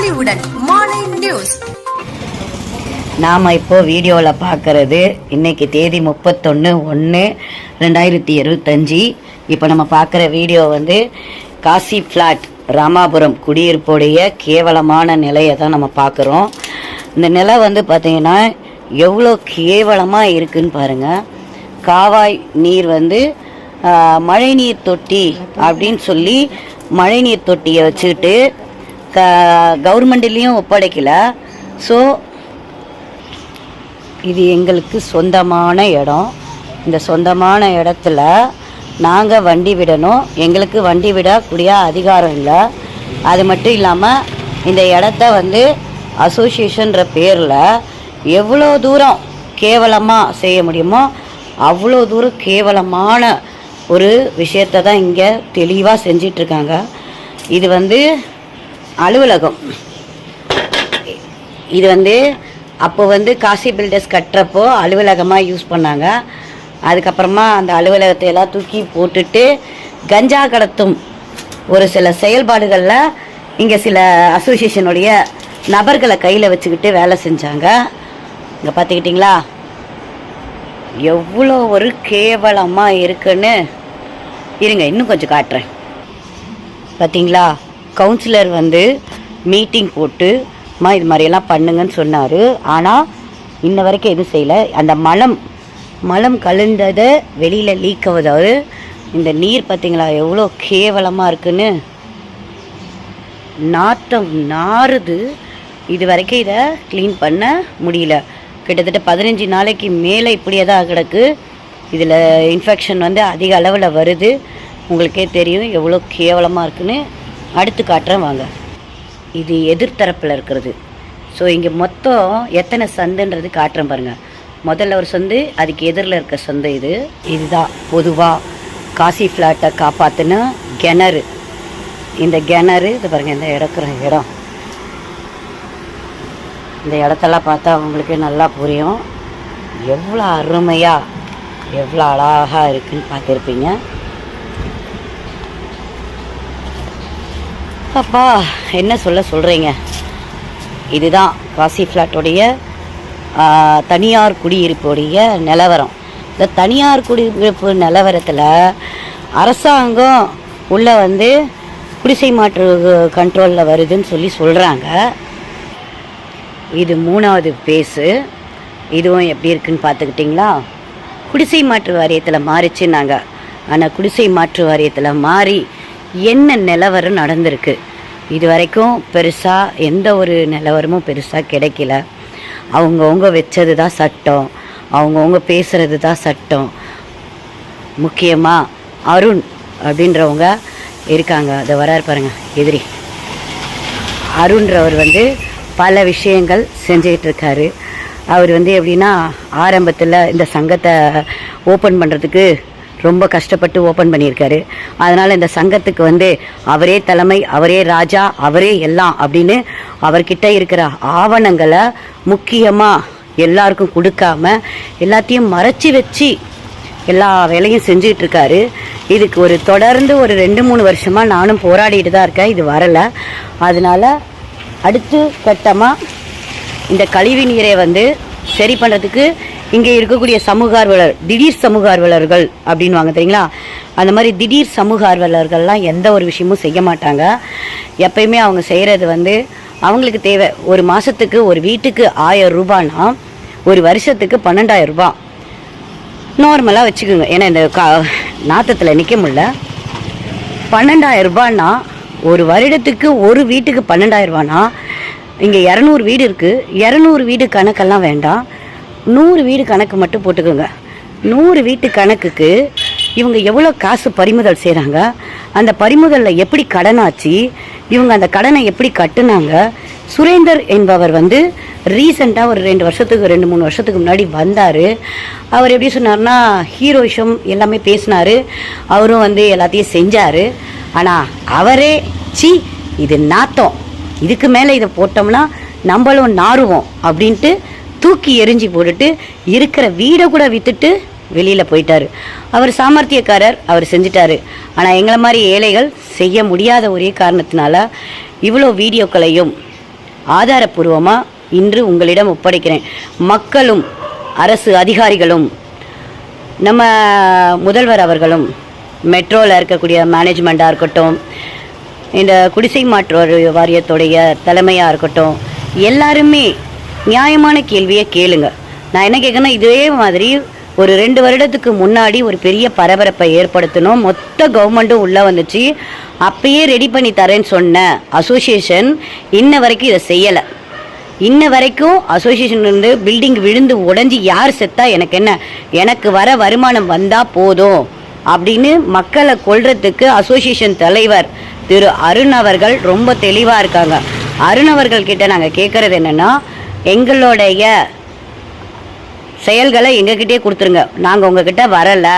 பொலிவுடன் நியூஸ். நாம் இப்போ வீடியோவில் பார்க்குறது இன்னைக்கு தேதி முப்பத்தொன்று ஒன்று ரெண்டாயிரத்தி இருபத்தஞ்சி. இப்போ நம்ம பார்க்குற வீடியோ வந்து காசி ஃப்ளாட் ராமாபுரம் குடியிருப்புடைய கேவலமான நிலையை தான் நம்ம பார்க்குறோம் இந்த நிலை வந்து பார்த்திங்கன்னா எவ்வளோ கேவலமாக இருக்குன்னு பாருங்கள் காவாய் நீர் வந்து மழைநீர் தொட்டி அப்படின்னு சொல்லி மழைநீர் தொட்டியை வச்சுக்கிட்டு க கவர்மெண்ட்லேயும் ஒப்படைக்கல. ஸோ இது எங்களுக்கு சொந்தமான இடம். இந்த சொந்தமான இடத்துல நாங்கள் வண்டி விடணும். எங்களுக்கு வண்டி விடக்கூடிய அதிகாரம் இல்லை. அது மட்டும் இல்லாமல் இந்த இடத்த வந்து அசோசியேஷன்ற பேரில் எவ்வளோ தூரம் கேவலமாக செய்ய முடியுமோ அவ்வளோ தூரம் கேவலமான ஒரு விஷயத்தை தான் இங்கே தெளிவாக செஞ்சிட்ருக்காங்க. இது வந்து அலுவலகம். இது வந்து அப்போ வந்து காசி பில்டர்ஸ் கட்டுறப்போ அலுவலகமாக யூஸ் பண்ணாங்க. அதுக்கப்புறமா அந்த அலுவலகத்தை எல்லாம் தூக்கி போட்டுட்டு கஞ்சா கடத்தும் ஒரு சில செயல்பாடுகளில் இங்கே சில அசோசியேஷனுடைய நபர்களை கையில் வச்சுக்கிட்டு வேலை செஞ்சாங்க. இங்கே பார்த்துக்கிட்டிங்களா எவ்வளோ ஒரு கேவலமாக இருக்குன்னு. இருங்க இன்னும் கொஞ்சம் காட்டுறேன். பார்த்தீங்களா கவுன்சிலர் வந்து மீட்டிங் போட்டு அம்மா இது மாதிரியெல்லாம் பண்ணுங்கன்னு சொன்னார். ஆனால் இன்ன வரைக்கும் எதுவும் செய்யலை. அந்த மலம் மலம் கலந்ததை வெளியில் லீக் ஆகுதாவது இந்த நீர் பார்த்தீங்களா எவ்வளோ கேவலமாக இருக்குன்னு. நாத்தம் நாறுது. இது வரைக்கும் இதை க்ளீன் பண்ண முடியல. கிட்டத்தட்ட பதினஞ்சு நாளைக்கு மேலே இப்படியே தான் கிடக்கு. இதில் இன்ஃபெக்ஷன் வந்து அதிக அளவில் வருது. உங்களுக்கே தெரியும் எவ்வளோ கேவலமாக இருக்குன்னு. அடுத்து காட்டுறேன் வாங்க. இது எதிர்த்தரப்பில் இருக்கிறது. ஸோ இங்கே மொத்தம் எத்தனை சந்துன்றது காட்டுறேன் பாருங்கள் முதல்ல ஒரு சந்து அதுக்கு எதிரில் இருக்க சந்து இது. இதுதான் பொதுவாக காசி ஃப்ளாட்டை காப்பாற்றின கிணறு. இந்த கிணறு இது பாருங்கள் இந்த இடக்கிற இடம். இந்த இடத்தெல்லாம் பார்த்தா உங்களுக்கு நல்லா புரியும். எவ்வளோ அருமையாக எவ்வளோ அழகாக இருக்குதுன்னு பார்த்துருப்பீங்க. அப்பா என்ன சொல்ல சொல்கிறீங்க இதுதான் காசி ஃப்ளாட்டோடைய தனியார் குடியிருப்புடைய நிலவரம். இந்த தனியார் குடியிருப்பு நிலவரத்தில் அரசாங்கம் உள்ளே வந்து குடிசை மாற்று கண்ட்ரோலில் வருதுன்னு சொல்லி சொல்கிறாங்க இது மூணாவது பேஸு இதுவும் எப்படி இருக்குன்னு பார்த்துக்கிட்டிங்களா? குடிசை மாற்று வாரியத்தில் மாறிச்சுன்னாங்க. ஆனால் குடிசை மாற்று வாரியத்தில் மாறி என்ன நிலவரம் நடந்திருக்கு? இது வரைக்கும் பெருசாக எந்த ஒரு நிலவரமும் பெருசாக கிடைக்கல. அவங்கவுங்க வச்சது தான் சட்டம். அவங்கவுங்க பேசுகிறது தான் சட்டம். முக்கியமாக அருண் அப்படின்றவங்க இருக்காங்க. அதை வராரு பாருங்கள் எதிரி. அருண்ன்றவர் வந்து பல விஷயங்கள் செஞ்சுக்கிட்டு இருக்காரு. அவர் வந்து எப்படின்னா ஆரம்பத்தில் இந்த சங்கத்தை ஓப்பன் பண்ணுறதுக்கு ரொம்ப கஷ்டப்பட்டு ஓப்பன் பண்ணியிருக்காரு. அதனால் இந்த சங்கத்துக்கு வந்து அவரே தலைமை அவரே ராஜா அவரே எல்லாம் அப்படின்னு அவர்கிட்ட இருக்கிற ஆவணங்களை முக்கியமாக எல்லாருக்கும் கொடுக்காம எல்லாத்தையும் மறைச்சி வச்சு எல்லா வேலையும் செஞ்சுக்கிட்டு இருக்காரு இதுக்கு ஒரு தொடர்ந்து ஒரு ரெண்டு மூணு வருஷமாக நானும் போராடிட்டு தான் இருக்கேன். இது வரலை. அதனால அடுத்து கட்டமாக இந்த கழிவு நீரை வந்து சரி பண்ணுறதுக்கு இங்கே இருக்கக்கூடிய சமூக ஆர்வலர் திடீர் சமூக ஆர்வலர்கள் அப்படின்வாங்க தெரியுங்களா? அந்த மாதிரி திடீர் சமூக ஆர்வலர்கள்லாம் எந்த ஒரு விஷயமும் செய்ய மாட்டாங்க. எப்பயுமே அவங்க செய்கிறது வந்து அவங்களுக்கு தேவை. ஒரு மாதத்துக்கு ஒரு வீட்டுக்கு ஆயிரம் ரூபான்னா ஒரு வருஷத்துக்கு பன்னெண்டாயிரம் ரூபாய் நார்மலாக வச்சுக்கோங்க. ஏன்னா இந்த கா நாத்தத்தில் நிற்க முடியல. பன்னெண்டாயிரம் ரூபான்னா ஒரு வருடத்துக்கு ஒரு வீட்டுக்கு பன்னெண்டாயிரம் ரூபானா இங்கே இரநூறு வீடு இருக்குது இரநூறு வீடு கணக்கெல்லாம் வேண்டாம். நூறு வீடு கணக்கு மட்டும் போட்டுக்கோங்க. நூறு வீட்டு கணக்குக்கு இவங்க எவ்வளோ காசு பறிமுதல் செய்கிறாங்க அந்த பறிமுதலில் எப்படி கடனாச்சு? இவங்க அந்த கடனை எப்படி கட்டுனாங்க? சுரேந்தர் என்பவர் வந்து ரீசெண்டாக ஒரு ரெண்டு வருஷத்துக்கு ரெண்டு மூணு வருஷத்துக்கு முன்னாடி வந்தார். அவர் எப்படி சொன்னார்னா ஹீரோயிஷம் எல்லாமே பேசினார். அவரும் வந்து எல்லாத்தையும் செஞ்சார். ஆனால் அவரே சி இது நாத்தம். இதுக்கு மேலே இதை போட்டோம்னா நம்மளும் நாறுவோம் அப்படின்ட்டு தூக்கி எரிஞ்சு போட்டுட்டு இருக்கிற வீடை கூட விற்றுட்டு வெளியில் போயிட்டாரு. அவர் சாமர்த்தியக்காரர் அவர் செஞ்சிட்டாரு. ஆனால் எங்களை மாதிரி ஏழைகள் செய்ய முடியாத ஒரே காரணத்தினால இவ்வளோ வீடியோக்களையும் ஆதாரபூர்வமாக இன்று உங்களிடம் ஒப்படைக்கிறேன். மக்களும் அரசு அதிகாரிகளும் நம்ம முதல்வர் அவர்களும் மெட்ரோவில் இருக்கக்கூடிய மேனேஜ்மெண்ட்டாக இருக்கட்டும் இந்த குடிசை மாற்று வாரியத்துடைய தலைமையாக இருக்கட்டும் எல்லாருமே நியாயமான கேள்வியை கேளுங்க. நான் என்ன கேட்கணும் இதே மாதிரி ஒரு ரெண்டு வருடத்துக்கு முன்னாடி ஒரு பெரிய பரபரப்பை ஏற்படுத்தணும் மொத்த கவர்மெண்ட்டும் உள்ளே வந்துச்சு. அப்பயே ரெடி பண்ணி தரேன்னு சொன்ன அசோசியேஷன் இன்ன வரைக்கும் இதை செய்யலை. இன்ன வரைக்கும் அசோசியேஷன் இருந்து பில்டிங் விழுந்து உடஞ்சி யார் செத்தா எனக்கு என்ன? எனக்கு வர வருமானம் வந்தால் போதும். அப்படின்னு மக்களை கொள்றதுக்கு அசோசியேஷன் தலைவர் திரு அருண் அவர்கள் ரொம்ப தெளிவாக இருக்காங்க. அருண் அவர்கள் கிட்ட நாங்கள் கேட்குறது என்னன்னா எங்களுடைய செயல்களை எங்ககிட்டே கொடுத்துருங்க. நாங்கள் உங்ககிட்ட வரலை.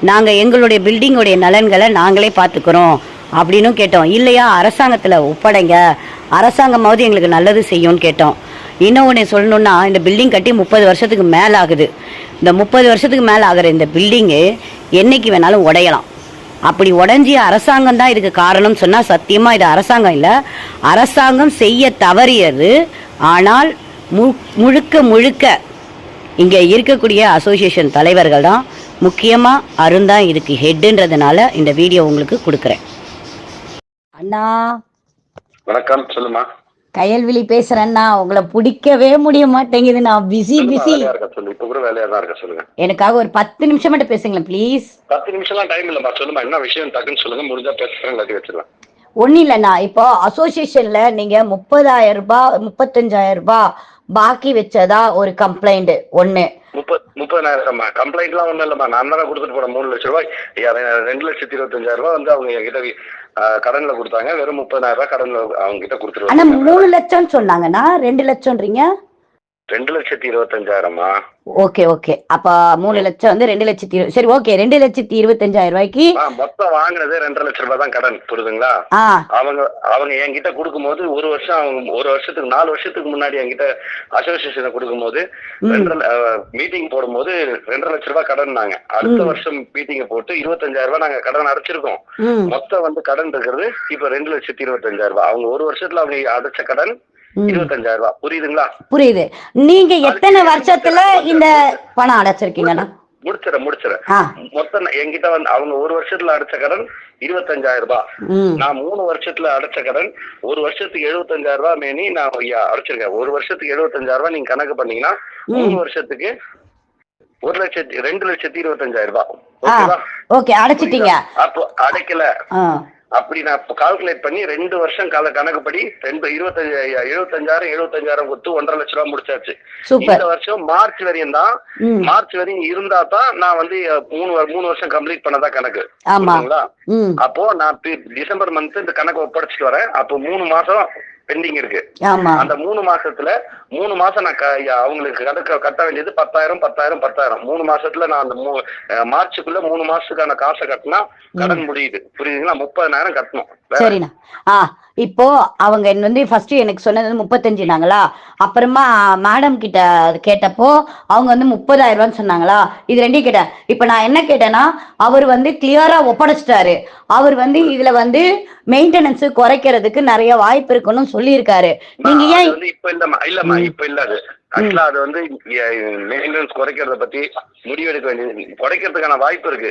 நாங்கள் எங்களுடைய பில்டிங்குடைய நலன்களை நாங்களே பார்த்துக்கிறோம் அப்படின்னும் கேட்டோம். இல்லையா அரசாங்கத்தில் ஒப்படைங்க. அரசாங்கமாவது எங்களுக்கு நல்லது செய்யும்னு கேட்டோம். இன்னொன்று சொல்லணும்னா இந்த பில்டிங் கட்டி முப்பது வருஷத்துக்கு மேலே ஆகுது. இந்த முப்பது வருஷத்துக்கு மேலே ஆகிற இந்த பில்டிங்கு என்னைக்கு வேணாலும் உடையலாம். அப்படி உடஞ்சி அரசாங்கம் தான் இதுக்கு காரணம் சொன்னால் சத்தியமாக இது அரசாங்கம் இல்லை. அரசாங்கம் செய்ய தவறியது. ஆனால் மு முழுக்க முழுக்க இங்கே இருக்கக்கூடிய அசோசியேஷன் தலைவர்கள் தான் முக்கியமாக அருண் தான் இதுக்கு ஹெட்டுன்றதுனால இந்த வீடியோ உங்களுக்கு கொடுக்குறேன். அண்ணா. வணக்கம் சொல்லுமா. கயல்விழி பேசுறேன்னா உங்களை பிடிக்கவே முடிய மாட்டேங்குது நான் பிஸி பிஸி இருக்க சொல்லுங்க. எனக்காக ஒரு பத்து நிமிஷம் மட்டும் பேசுங்களேன் ப்ளீஸ் பத்து நிமிஷம்லாம் டைம் இல்லம்மா. சொல்லுமா என்ன விஷயம் டக்குன்னு சொல்லுங்க. முடிஞ்சா பேசுறேன் வச்சிடலாம். ஒன்றும் இல்லைண்ணா. இப்போ அசோசியேஷன்ல நீங்க முப்பதாயிரம் ரூபாய் முப்பத்தஞ்சாயிரம் ரூபாய் பாக்கி வச்சதா ஒரு கம்ப்ளைண்ட் முப்பது முப்பதாயிரம்மா. கம்ப்ளைண்ட்லாம் ஒண்ணும் இல்லம்மா. நான் தானே கொடுத்துட்டு போனேன். மூணு லட்ச ரூபாய். ரெண்டு லட்சத்தி இருபத்தஞ்சாயிரம் ரூபாய் வந்து அவங்க என்கிட்ட கடன்ல கொடுத்தாங்க. வெறும் முப்பதாயிரம் ரூபாய் கடன்ல அவங்க கிட்ட கொடுத்துருவாங்க. மூணு லட்சம் சொன்னாங்கண்ணா. ரெண்டு லட்சம்ன்றீங்க? ரெண்டு லட்சத்தி இருபத்தஞ்சாயிரமா? Okay okay. அப்ப மூணு லட்சம் வந்து ரெண்டு லட்சத்தி சரி ஓகே. ரெண்டு லட்சத்தி இருபத்தஞ்சாயிரம் ரூபாய்க்கு மொத்தம் வாங்கினதே ரெண்டரை லட்ச ரூபாய் தான் கடன் புரியுதுங்களா அவங்க அவங்க என்கிட்ட கொடுக்கும்போது ஒரு வருஷம் அவங்க ஒரு வருஷத்துக்கு நாலு வருஷத்துக்கு முன்னாடி என்கிட்ட அசோசியேஷனை கொடுக்கும்போது ரெண்டரை மீட்டிங் போடும்போது ரெண்டரை லட்ச ரூபாய் கடன்னாங்க. அடுத்த வருஷம் மீட்டிங் போட்டு இருபத்தஞ்சாயிரம் ரூபாய் நாங்க கடன் அடைச்சிருக்கோம். மொத்தம் வந்து கடன் இருக்கிறது இப்ப ரெண்டு லட்சத்தி இருபத்தஞ்சாயிரம் ரூபாய். அவங்க ஒரு வருஷத்துல அவங்க அடைச்ச கடன். இருபத்தஞ்சாயிரம் ரூபாய் புரியுதுங்களா? புரியுது. நீங்க எத்தனை வருஷத்துல இந்த பணம் அடைச்சிருக்கீங்கண்ணா முடிச்சிடறேன் முடிச்சிடறேன் மொத்தம் என்கிட்ட வந்து அவங்க ஒரு வருஷத்துல அடைச்ச கடன் இருபத்தஞ்சாயிரம் ரூபாய் நான் மூணு வருஷத்துல அடைச்ச கடன் ஒரு வருஷத்துக்கு எழுபத்தஞ்சாயிரம் ரூபாய் மேனி நான் அடைச்சிருக்கேன். ஒரு வருஷத்துக்கு எழுபத்தஞ்சாயிரம் ரூபாய் நீங்க கணக்கு பண்ணீங்கன்னா மூணு வருஷத்துக்கு ஒரு லட்சத்தி ரெண்டு லட்சத்தி இருபத்தஞ்சாயிரம் ரூபாய் ஓகே அடைச்சிட்டீங்க. அப்போ அடைக்கல. அப்படி நான் கால்குலேட் பண்ணி ரெண்டு வருஷம் கால கணக்குப்படி ரெண்டு இருபத்தஞ்சு எழுபத்தஞ்சாயிரம் எழுபத்தஞ்சாயிரம் கொடுத்து ஒன்றரை லட்ச ரூபாய் முடிச்சாச்சு. இந்த வருஷம் மார்ச் வரையும் தான் மார்ச் வரையும் இருந்தா தான் நான் வந்து மூணு மூணு வருஷம் கம்ப்ளீட் பண்ணதா கணக்கு. அப்போ நான் டிசம்பர் மந்த் இந்த கணக்கு ஒப்படைச்சிட்டு வரேன். அப்போ மூணு மாசம் பெண்டிங் இருக்கு. அந்த மூணு மாசத்துல மூணு மாசம் நான் அவங்களுக்கு கணக்க கட்ட வேண்டியது பத்தாயிரம் பத்தாயிரம் பத்தாயிரம். மூணு மாசத்துல நான் அந்த மார்ச்சுக்குள்ள மூணு மாசத்துக்கான காசை கட்டினா கடன் முடியுது. புரியுதுங்களா? முப்பதாயிரம் கட்டணும். சரிண்ணா. ஆ இப்போ அவங்க என்ன வந்து ஃபர்ஸ்ட் எனக்கு சொன்னது வந்து முப்பத்தஞ்சுனாங்களா? அப்புறமா மேடம் கிட்ட கேட்டப்போ அவங்க வந்து முப்பதாயிரம் ரூபான்னு சொன்னாங்களா? இது ரெண்டையும் கேட்டேன். இப்போ நான் என்ன கேட்டேன்னா அவர் வந்து கிளியரா ஒப்படைச்சிட்டாரு. அவர் வந்து இதுல வந்து மெயின்டெனன்ஸ் குறைக்கிறதுக்கு நிறைய வாய்ப்பு இருக்குன்னு சொல்லியிருக்காரு. நீங்க ஏன் இப்ப இல்லம்மா இல்லம்மா இப்ப இல்ல ஆக்சுவலா அது வந்து மெயின்டெனன்ஸ் குறைக்கிறத பத்தி முடிவெடுக்க வேண்டியது. குறைக்கிறதுக்கான வாய்ப்பு இருக்கு.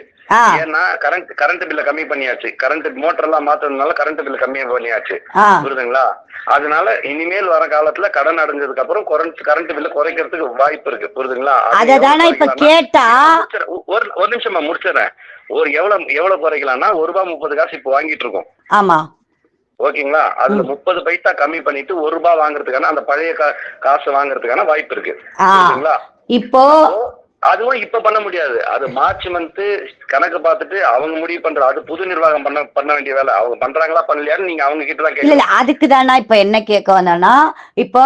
ஏன்னா கரண்ட் கரண்ட் பில்ல கம்மி பண்ணியாச்சு. கரண்ட் மோட்டர் எல்லாம் மாத்துறதுனால கரண்ட் பில்ல கம்மி பண்ணியாச்சு. புரியுதுங்களா? அதனால இனிமேல் வர காலத்துல கடன் அடைஞ்சதுக்கு அப்புறம் கரண்ட் கரண்ட் பில்ல குறைக்கிறதுக்கு வாய்ப்பு இருக்கு. புரியுதுங்களா? ஒரு ஒரு நிமிஷமா முடிச்சிடுறேன். ஒரு எவ்வளவு எவ்வளவு குறைக்கலாம்னா ஒரு ரூபாய் முப்பது காசு இப்போ வாங்கிட்டு இருக்கோம். ஆமா. ஓகேங்களா? அதுல முப்பது பைசா கம்மி பண்ணிட்டு ஒரு ரூபாய் வாங்குறதுக்கான அந்த பழைய காசு வாங்குறதுக்கான வாய்ப்பு இருக்கு. புரியுதுங்களா இப்போ அதுவும் இப்ப பண்ண முடியாது. அது மார்ச் மந்த் கணக்கு பார்த்துட்டு அவங்க முடிவு பண்ற அது புது நிர்வாகம் பண்ண பண்ண வேண்டிய வேலை. அவங்க பண்றாங்களா பண்ணலையான்னு நீங்க அவங்க கிட்ட தான் இல்ல அதுக்கு தானா இப்ப என்ன கேட்க வந்தேன்னா இப்போ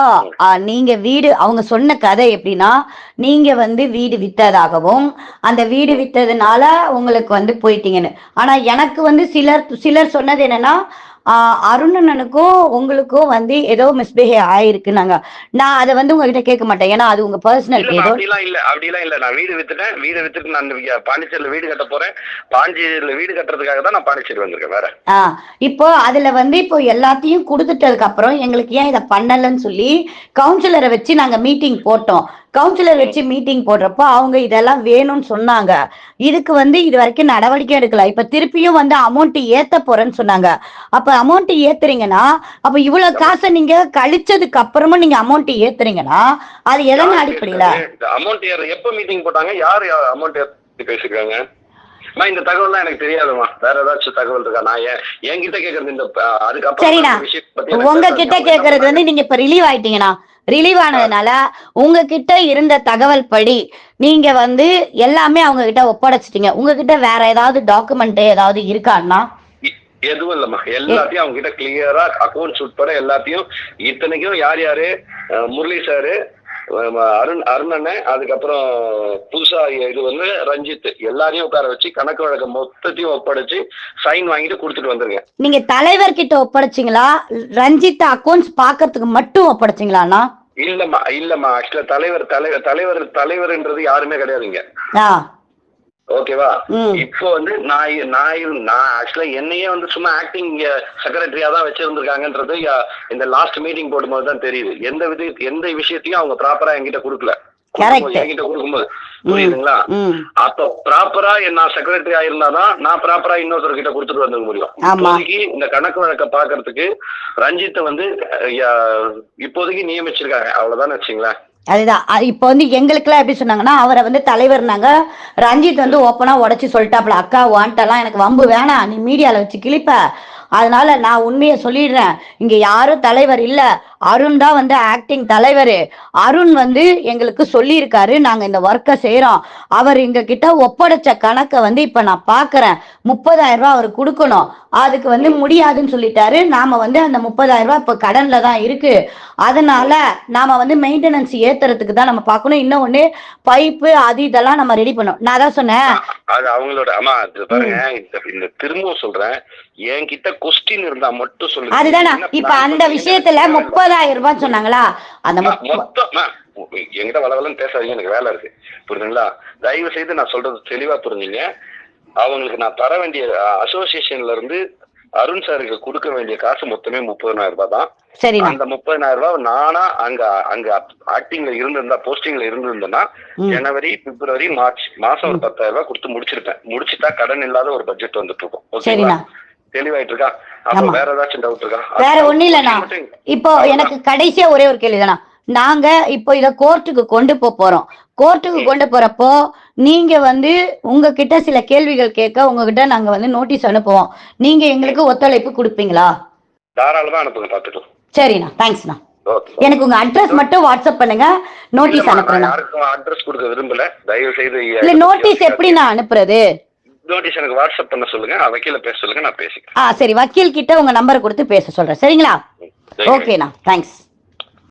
நீங்க வீடு அவங்க சொன்ன கதை எப்படின்னா நீங்க வந்து வீடு வித்ததாகவும் அந்த வீடு வித்ததுனால உங்களுக்கு வந்து போயிட்டீங்கன்னு. ஆனா எனக்கு வந்து சிலர் சிலர் சொன்னது என்னன்னா ஆஹ் அருணண்ணனுக்கும் உங்களுக்கும் வந்து ஏதோ மிஸ்பிஹேவ் ஆயிருக்குனாங்க நான் அதை வந்து உங்ககிட்ட கேட்க மாட்டேன். ஏன்னா அது உங்க பர்சனல் ஏதோ அப்படிலாம் இல்ல அப்படிலாம் இல்ல. நான் வீடு வித்துட்டேன். வீடு வித்துட்டு நான் பாண்டிச்சேரியில வீடு கட்ட போறேன். பாண்டிச்சேரியில வீடு கட்டுறதுக்காக தான் நான் பாண்டிச்சேரி வந்திருக்கேன் வேற. ஆ இப்போ அதுல வந்து இப்போ எல்லாத்தையும் கொடுத்துட்டதுக்கு அப்புறம் எங்களுக்கு ஏன் இதை பண்ணலன்னு சொல்லி கவுன்சிலரை வச்சு நாங்க மீட்டிங் போட்டோம். கவுன்சிலர் வச்சு மீட்டிங் போடுறப்போ அவங்க இதெல்லாம் வேணும்னு சொன்னாங்க. இதுக்கு வந்து இது வரைக்கும் நடவடிக்கை எடுக்கல. இப்ப திருப்பியும் வந்து அமௌண்ட் ஏத்த போறேன்னு சொன்னாங்க. அப்ப அமௌண்ட் ஏத்துறீங்கன்னா அப்ப இவ்வளவு காசை நீங்க கழிச்சதுக்கு அப்புறமும் நீங்க அமௌண்ட் ஏத்துறீங்கன்னா அது எதன் அடிப்படையில? அமௌண்ட் எப்ப மீட்டிங் போட்டாங்க? யார் அமௌண்ட் பேசிருக்காங்க? இந்த தகவல்லாம் எனக்கு தெரியாதுமா வேற ஏதாச்சும் தகவல் இருக்கா? நான் ஏன் என்கிட்ட கேக்குறது இந்த அதுக்கப்புறம் சரிண்ணா. இந்த விஷயத்தை பத்தி எனக்கு உங்க பேசாதீங்க. கிட்ட அவங்க கேக்குறது வந்து நீங்க இப்ப ரிலீவ் ஆயிட்டீங்கண்ணா. ரிலீவ் ஆனதுனால உங்ககிட்ட இருந்த தகவல் படி நீங்க வந்து எல்லாமே அவங்க கிட்ட ஒப்படைச்சிட்டீங்க. உங்ககிட்ட வேற ஏதாவது டாக்குமெண்ட் ஏதாவது இருக்கான்னா எதுவும் இல்லம்மா. எல்லாத்தையும் அவங்க கிட்ட கிளியரா அக்கௌண்ட்ஸ் உட்பட எல்லாத்தையும் இத்தனைக்கும் யார் யாரு முரளி சாரு அருண் அருணண்ணன் அதுக்கப்புறம் புதுசா இது வந்து ரஞ்சித். எல்லாரையும் உட்கார வச்சு கணக்கு வழக்கம் மொத்தத்தையும் ஒப்படைச்சு சைன் வாங்கிட்டு கொடுத்துட்டு வந்திருக்கேன் நீங்க தலைவர் கிட்ட ஒப்படைச்சிங்களா? ரஞ்சித் அக்கௌண்ட்ஸ் பாக்குறதுக்கு மட்டும் ஒப்படைச்சிங்களாண்ணா இல்லம்மா இல்லம்மா. ஆக்சுவலா தலைவர் தலைவர் தலைவர் தலைவர்ன்றது யாருமே கிடையாதுங்க. ஓகேவா. இப்போ வந்து நான் நான் நான் ஆக்சுவலா என்னையே வந்து சும்மா ஆக்டிங் செக்ரட்டரியா தான் வச்சிருந்திருக்காங்கன்றது இந்த லாஸ்ட் மீட்டிங் போடும்போது தான் தெரியுது. எந்த வித எந்த விஷயத்தையும் அவங்க ப்ராப்பரா என்கிட்ட கொடுக்கல. என்கிட்ட கொடுக்கும்போது. புரியுதுங்களா? அப்ப ப்ராப்பரா நான் செக்ரட்டரி ஆயிருந்தாதான் நான் ப்ராப்பரா இன்னொருத்தர் கிட்ட கொடுத்துட்டு வந்துக்க முடியும். இப்போதைக்கு இந்த கணக்கு வழக்க பாக்குறதுக்கு ரஞ்சித்தை வந்து இப்போதைக்கு நியமிச்சிருக்காங்க. அவ்வளவுதான் வச்சுங்களேன். அதுதான். இப்போ வந்து எங்களுக்குலாம் எப்படி சொன்னாங்கன்னா அவரை வந்து தலைவர்னாங்க ரஞ்சித் வந்து ஓப்பனாக உடச்சி சொல்லிட்டாப்ல அக்கா வான்ட்டெல்லாம் எனக்கு வம்பு வேணாம். நீ மீடியாவில் வச்சு கிழிப்ப. அதனால நான் உண்மையை சொல்லிடுறேன். இங்கே யாரும் தலைவர் இல்லை. அருண் தான் வந்து ஆக்டிங் தலைவர். அருண் வந்து எங்களுக்கு சொல்லியிருக்காரு நாங்க இந்த ஒர்க்கை செய்றோம். அவர் எங்க கிட்ட ஒப்படைச்ச கணக்கை வந்து இப்ப நான் பாக்குறேன். முப்பதாயிரம் ரூபாய் அவர் கொடுக்கணும். அதுக்கு வந்து முடியாதுன்னு சொல்லிட்டாரு. நாம வந்து அந்த முப்பதாயிரம் ரூபாய் இப்ப கடன்ல தான் இருக்கு. அதனால நாம வந்து மெயின்டெனன்ஸ் ஏத்துறதுக்கு தான் நம்ம பார்க்கணும் இன்னொன்னு பைப்பு அது இதெல்லாம் நம்ம ரெடி பண்ணோம் நான் தான் சொன்னேன். அது அவங்களோட ஆமா பாருங்க. இந்த திரும்பவும் சொல்றேன். என்கிட்ட கொஸ்டின் இருந்தா மட்டும் சொல்லுங்க. அதுதானா. இப்ப அந்த விஷயத்துல தேவையில்ல. முப்பதாயிரம் ரூபாய் சொன்னாங்களா? அந்த என்கிட்ட வளவலன்னு பேசாதீங்க எனக்கு வேலை இருக்கு. புரியுதுங்களா? தயவு செய்து நான் சொல்றது தெளிவா புரிஞ்சுங்க. அவங்களுக்கு நான் தர வேண்டிய அசோசியேஷன்ல இருந்து அருண் சாருக்கு கொடுக்க வேண்டிய காசு மொத்தமே முப்பதனாயிரம் ரூபாய் தான். அந்த முப்பதனாயிரம் ரூபாய் நானா அங்க அங்க ஆக்டிங்ல இருந்திருந்தா போஸ்டிங்ல இருந்திருந்தேன்னா. ஜனவரி பிப்ரவரி மார்ச் மாசம் ஒரு பத்தாயிரம் ரூபாய் கொடுத்து முடிச்சிருப்பேன். முடிச்சிட்டா கடன் இல்லாத ஒரு பட்ஜெட் வந்துட்டு இருக்கும். ஓகேங்களா? தெளிவாயிட்டு இருக்கா அப்ப. வேற ஏதாச்சும் டவுட் இருக்கா? வேற ஒண்ணும் இல்லண்ணா. இப்போ எனக்கு கடைசியா ஒரே ஒரு கேள்விதானா நாங்க இப்போ இத கோர்ட்டுக்கு கொண்டு போறோம். கோர்ட்டுக்கு கொண்டு போறப்போ நீங்க வந்து உங்ககிட்ட சில கேள்விகள் கேட்க உங்ககிட்ட நாங்க வந்து நோட்டீஸ் அனுப்புவோம். நீங்க எங்களுக்கு ஒத்துழைப்பு கொடுப்பீங்களா? தாராளமா அனுப்புங்க பாத்துக்கலாம் சரிண்ணா. தேங்க்ஸ்ண்ணா எனக்கு உங்க அட்ரஸ் மட்டும் வாட்ஸ்அப் பண்ணுங்க. நோட்டீஸ் யாருக்கும் அட்ரஸ் கொடுக்க விரும்பல. தயவு செய்து இல்ல நோட்டீஸ் எப்படி நான் அனுப்புறது? நோட்டீஸ் எனக்கு வாட்ஸ்அப் பண்ண சொல்லுங்க. நான் வக்கீல பேச சொல்லுங்க நான் பேசிக்கிறேன். ஆ சரி. வக்கீல் கிட்ட உங்க நம்பரை கொடுத்து பேச சொல்றேன். சரிங்களா? ஓகேண்ணா தேங்க்ஸ்